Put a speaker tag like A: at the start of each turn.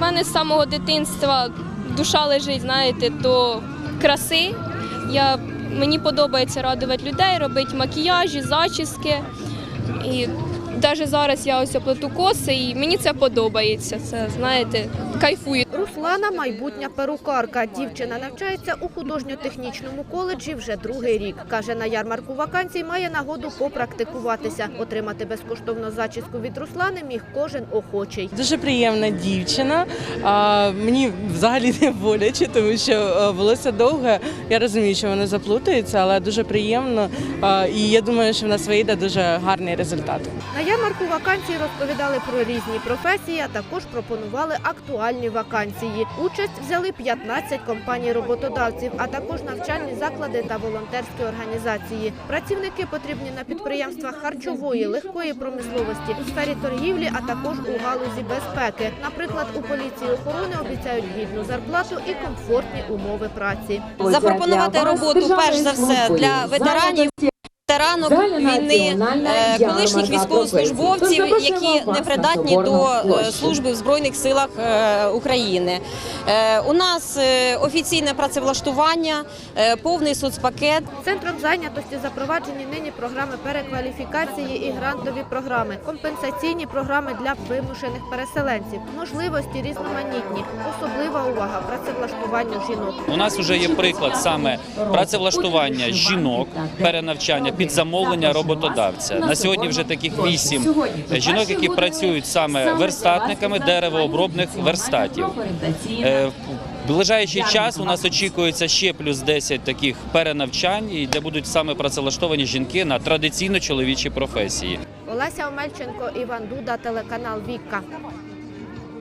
A: мене з самого дитинства душа лежить, знаєте, до краси. Я, мені подобається радувати людей, робити макіяжі, зачіски. І навіть зараз я ось оплету коси, і мені це подобається. Це, знаєте, кайфую.
B: Руслана майбутня перукарка. Дівчина навчається у художньо-технічному коледжі вже другий рік. Каже, на ярмарку вакансій має нагоду попрактикуватися. Отримати безкоштовну зачіску від Руслани міг кожен охочий.
C: Дуже приємна дівчина. А, мені взагалі не боляче, тому що е, волосся довге. Я розумію, що воно заплутається, але дуже приємно. А, і я думаю, що в нас вийде дуже гарний результат.
B: На ярмарку вакансій розповідали про різні професії, а також пропонували актуальні вакансії. Участь взяли 15 компаній-роботодавців, а також навчальні заклади та волонтерські організації. Працівники потрібні на підприємствах харчової, легкої промисловості, у сфері торгівлі, а також у галузі безпеки. Наприклад, у поліції охорони обіцяють гідну зарплату і комфортні умови праці.
D: запропонувати роботу перш за все для ветеранів. Ветеранок війни, е, колишніх військовослужбовців, які не придатні до е, служби в збройних силах е, України. У нас офіційне працевлаштування, повний соцпакет.
B: Центром зайнятості запроваджені нині програми перекваліфікації і грантові програми, компенсаційні програми для вимушених переселенців, можливості різноманітні, особлива увага працевлаштуванню жінок.
E: У нас вже є приклад саме працевлаштування жінок, перенавчання під замовлення роботодавця. На сьогодні вже таких вісім жінок, які працюють саме верстатниками деревообробних верстатів. Е, В ближайший час у нас очікується ще плюс 10 таких перенавчань, і де будуть саме працевлаштовані жінки на традиційно чоловічі професії.
B: Олеся Омельченко, Іван Дуда, телеканал Вікка.